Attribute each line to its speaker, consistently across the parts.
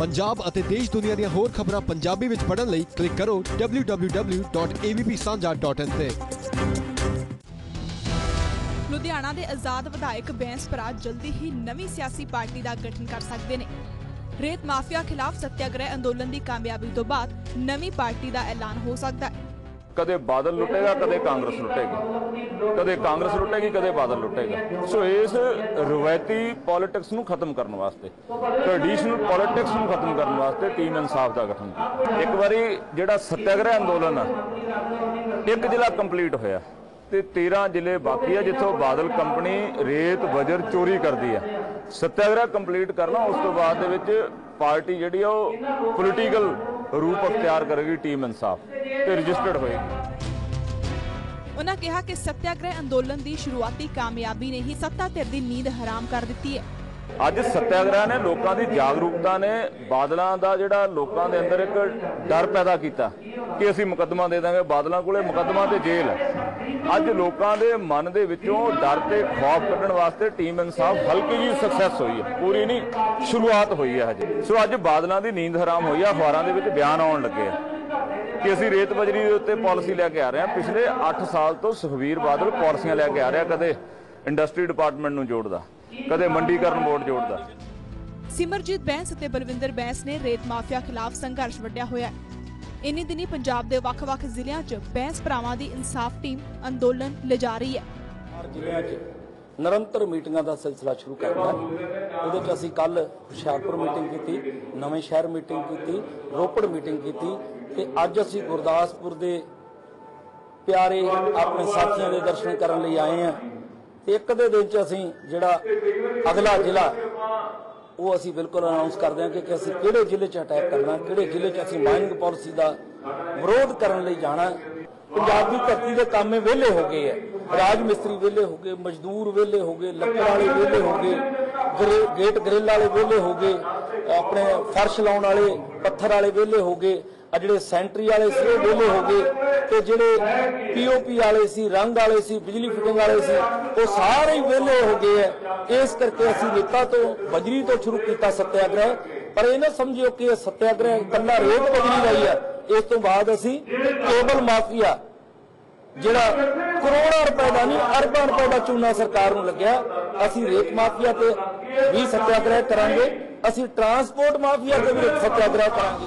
Speaker 1: ਪੰਜਾਬ ਅਤੇ ਦੇਸ਼ ਦੁਨੀਆ ਦੀਆਂ ਹੋਰ ਖਬਰਾਂ ਪੰਜਾਬੀ ਵਿੱਚ ਪੜ੍ਹਨ ਲਈ ਕਲਿੱਕ ਕਰੋ www.avpsanja.in ਤੇ।
Speaker 2: ਲੁਧਿਆਣਾ ਦੇ ਆਜ਼ਾਦ ਵਿਧਾਇਕ ਬੈਂਸ ਭਰਾ ਜਲਦੀ ਹੀ ਨਵੀਂ ਸਿਆਸੀ ਪਾਰਟੀ ਦਾ ਗਠਨ ਕਰ ਸਕਦੇ ਨੇ। ਰੇਤ ਮਾਫੀਆ ਖਿਲਾਫ ਸੱਤਿਆਗ੍ਰਹਿ ਅੰਦੋਲਨ ਦੀ ਕਾਮਯਾਬੀ ਤੋਂ ਬਾਅਦ ਨਵੀਂ ਪਾਰਟੀ ਦਾ ਐਲਾਨ ਹੋ ਸਕਦਾ ਹੈ।
Speaker 3: ਕਦੇ ਬਾਦਲ ਲੁੱਟੇਗਾ, ਕਦੇ ਕਾਂਗਰਸ ਲੁੱਟੇਗੀ। ਕਦੇ ਕਾਂਗਰਸ ਲੁੱਟੇਗੀ, ਕਦੇ ਬਾਦਲ ਲੁੱਟੇਗਾ। ਸੋ ਇਸ ਰਵਾਇਤੀ ਪੋਲਿਟਿਕਸ ਨੂੰ ਖਤਮ ਕਰਨ ਵਾਸਤੇ ਟ੍ਰੈਡੀਸ਼ਨਲ ਪੋਲਿਟਿਕਸ ਨੂੰ ਖਤਮ ਕਰਨ ਵਾਸਤੇ ਟੀਮ ਇਨਸਾਫ ਦਾ ਗਠਨ ਕੀਤਾ। ਇੱਕ ਵਾਰੀ ਜਿਹੜਾ ਸਤਿਆਗ੍ਰਹਿ ਅੰਦੋਲਨ ਆ, ਇੱਕ ਜ਼ਿਲ੍ਹਾ ਕੰਪਲੀਟ ਹੋਇਆ ਤੇ 13 ਜ਼ਿਲ੍ਹੇ ਬਾਕੀ ਆ, ਜਿੱਥੋਂ ਬਾਦਲ ਕੰਪਨੀ ਰੇਤ, ਵਜਰ, ਚੋਰੀ ਕਰਦੀ ਆ। ਸਤਿਆਗ੍ਰਹਿ ਕੰਪਲੀਟ ਕਰਨਾ, ਉਸ ਤੋਂ ਬਾਅਦ ਦੇ ਵਿੱਚ ਪਾਰਟੀ ਜਿਹੜੀ ਆ ਉਹ ਪੋਲੀਟੀਕਲ ਰੂਪ ਅਖਤਿਆਰ ਕਰੇਗੀ ਟੀਮ ਇਨਸਾਫ ਤੇ ਰਜਿਸਟਰਡ ਹੋਏਗੀ।
Speaker 2: ਉਹਨਾਂ ਕਿਹਾ ਕਿ ਸੱਤਿਆਗ੍ਰਹਿ ਅੰਦੋਲਨ ਦੀ ਸ਼ੁਰੂਆਤੀ ਕਾਮਯਾਬੀ ਨੇ ਹੀ ਸੱਤਾ ਧਿਰ ਦੀ ਨੀਂਦ ਹਰਾਮ ਕਰ ਦਿੱਤੀ ਹੈ।
Speaker 3: ਅੱਜ ਸੱਤਿਆਗ੍ਰਹਿ ਨੇ ਲੋਕਾਂ ਦੀ ਜਾਗਰੂਕਤਾ ਨੇ ਬਾਦਲਾਂ ਦਾ ਜਿਹੜਾ ਲੋਕਾਂ ਦੇ ਅੰਦਰ ਇੱਕ ਡਰ ਪੈਦਾ ਕੀਤਾ ਕਿ ਅਸੀਂ ਮੁਕੱਦਮਾ ਦੇ ਦਾਂਗੇ, ਬਾਦਲਾਂ ਕੋਲੇ ਮੁਕੱਦਮਾ ਤੇ ਜੇਲ੍ਹ ਅੱਜ ਲੋਕਾਂ ਦੇ ਮਨ ਦੇ ਵਿੱਚੋਂ ਡਰ ਤੇ ਖੌਫ ਕੱਢਣ ਵਾਸਤੇ ਟੀਮ ਇਨਸਾਫ ਹਲਕੀ ਜੀ ਸਕਸੈਸ ਹੋਈ ਹੈ। ਪੂਰੀ ਨਹੀਂ, ਸ਼ੁਰੂਆਤ ਹੋਈ ਹੈ ਹਜੇ। ਸੋ ਅੱਜ ਬਾਦਲਾਂ ਦੀ ਨੀਂਦ ਹਰਾਮ ਹੋਈ ਹੈ, ਅਖਬਾਰਾਂ ਦੇ ਵਿੱਚ ਬਿਆਨ ਆਉਣ ਲੱਗੇ ਆ ਕਿ ਅਸੀਂ ਰੇਤ ਬਜਰੀ ਦੇ ਉੱਤੇ ਪਾਲਿਸੀ ਲੈ ਕੇ ਆ ਰਹੇ ਹਾਂ। ਪਿਛਲੇ 8 ਸਾਲ ਤੋਂ ਸੁਖਵੀਰ ਬਾਦਲ ਪਾਲਿਸੀਆਂ ਲੈ ਕੇ ਆ ਰਿਹਾ ਕਦੇ ਇੰਡਸਟਰੀ ਡਿਪਾਰਟਮੈਂਟ ਨੂੰ ਜੋੜਦਾ ਕਦੇ ਮੰਡੀਕਰਨ ਬੋਰਡ ਜੋੜਦਾ।
Speaker 2: ਸਿਮਰਜੀਤ ਬੈਂਸ ਅਤੇ ਬਲਵਿੰਦਰ ਬੈਂਸ ਨੇ ਰੇਤ ਮਾਫੀਆ ਖਿਲਾਫ ਸੰਘਰਸ਼ ਵੱਢਿਆ ਹੋਇਆ ਹੈ। ਇਨੀ ਦਿਨੀ ਪੰਜਾਬ ਦੇ ਵੱਖ-ਵੱਖ ਜ਼ਿਲ੍ਹਿਆਂ 'ਚ ਬੈਂਸ ਭਰਾਵਾਂ ਦੀ ਇਨਸਾਫ ਟੀਮ ਅੰਦੋਲਨ ਲਿਜਾ ਰਹੀ ਹੈ।
Speaker 4: ਹਰ ਜ਼ਿਲ੍ਹਿਆਂ 'ਚ ਨਿਰੰਤਰ ਮੀਟਿੰਗਾਂ ਦਾ ਸਿਲਸਿਲਾ ਸ਼ੁਰੂ ਕਰਤਾ ਉਹਦੇ 'ਚ ਅਸੀਂ ਕੱਲ ਹੁਸ਼ਿਆਰਪੁਰ ਮੀਟਿੰਗ ਕੀਤੀ ਨਵੇਂ ਸ਼ਹਿਰ ਮੀਟਿੰਗ ਕੀਤੀ ਰੋਪੜ ਮੀਟਿੰਗ ਕੀਤੀ ਤੇ ਅੱਜ ਅਸੀਂ ਗੁਰਦਾਸਪੁਰ ਦੇ ਪਿਆਰੇ ਆਪਣੇ ਸਾਥੀਆਂ ਦੇ ਦਰਸ਼ਨ ਕਰਨ ਲਈ ਆਏ ਆ ਇੱਕ ਦੇ ਦਿਨ 'ਚ ਅਸੀਂ ਜਿਹੜਾ ਅਗਲਾ ਜ਼ਿਲ੍ਹਾ, ਉਹ ਅਸੀਂ ਬਿਲਕੁਲ ਅਨਾਉਂਸ ਕਰਦੇ ਹਾਂ ਕਿ ਅਸੀਂ ਕਿਹੜੇ ਜ਼ਿਲ੍ਹੇ 'ਚ ਅਟੈਕ ਕਰਨਾ, ਕਿਹੜੇ ਜ਼ਿਲ੍ਹੇ 'ਚ ਅਸੀਂ ਮਾਈਨਿੰਗ ਪਾਲਿਸੀ ਦਾ ਵਿਰੋਧ ਕਰਨ ਲਈ ਜਾਣਾ ਪੰਜਾਬ ਦੀ ਧਰਤੀ ਦੇ ਕੰਮੇ ਵਿਹਲੇ ਹੋ ਗਏ ਆ ਰਾਜ ਮਿਸਤਰੀ ਵਿਹਲੇ ਹੋ ਗਏ, ਮਜ਼ਦੂਰ ਵਿਹਲੇ ਹੋ ਗਏ, ਲੱਕੜ ਵਾਲੇ ਵਿਹਲੇ ਹੋ ਗਏ ਗੇਟ ਗ੍ਰਿਲ ਵਾਲੇ ਵਿਹਲੇ ਹੋ ਗਏ, ਆਪਣੇ ਫਰਸ਼ ਲਾਉਣ ਵਾਲੇ ਪੱਥਰ ਵਾਲੇ ਵਿਹਲੇ ਹੋ ਗਏ ਆ ਜਿਹੜੇ ਸੈਂਟਰੀ ਵਾਲੇ ਸੀ ਉਹ ਵਿਹਲੇ ਹੋ ਗਏ। ਤੇ ਜਿਹੜੇ ਪੀਓਪੀ ਵਾਲੇ ਸੀ, ਰੰਗ ਵਾਲੇ ਸੀ, ਬਿਜਲੀ ਫਿਟਿੰਗ ਵਾਲੇ ਸੀ, ਉਹ ਸਾਰੇ ਹੀ ਵਿਹਲੇ ਹੋ ਗਏ ਆ ਇਸ ਕਰਕੇ ਅਸੀਂ ਰੇਤਾ ਤੋਂ, ਬਜਰੀ ਤੋਂ ਸ਼ੁਰੂ ਕੀਤਾ ਸੱਤਿਆਗ੍ਰਹਿ। ਪਰ ਇਹ ਨਾ ਸਮਝਿਓ ਕਿ ਇਹ ਸੱਤਿਆਗ੍ਰਹਿ ਇਕੱਲਾ ਰੇਤ ਬਜਰੀ ਦਾ ਹੀ ਆ। ਇਸ ਤੋਂ ਬਾਅਦ ਅਸੀਂ ਕੇਬਲ ਮਾਫੀਆ, ਜਿਹੜਾ ਕਰੋੜਾਂ ਰੁਪਏ ਦਾ ਨਹੀਂ, ਅਰਬਾਂ ਰੁਪਏ ਦਾ ਚੂਨਾ ਸਰਕਾਰ ਨੂੰ ਲੱਗਿਆ। ਅਸੀਂ ਰੇਤ ਮਾਫੀਆ ਤੇ ਵੀ ਸੱਤਿਆਗ੍ਰਹਿ ਕਰਾਂਗੇ। ਅਸੀਂ ਟਰਾਂਸਪੋਰਟ ਮਾਫੀਆ ਤੇ ਵੀ ਸੱਤਿਆਗ੍ਰਹਿ ਕਰਾਂਗੇ।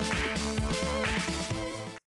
Speaker 1: Yeah.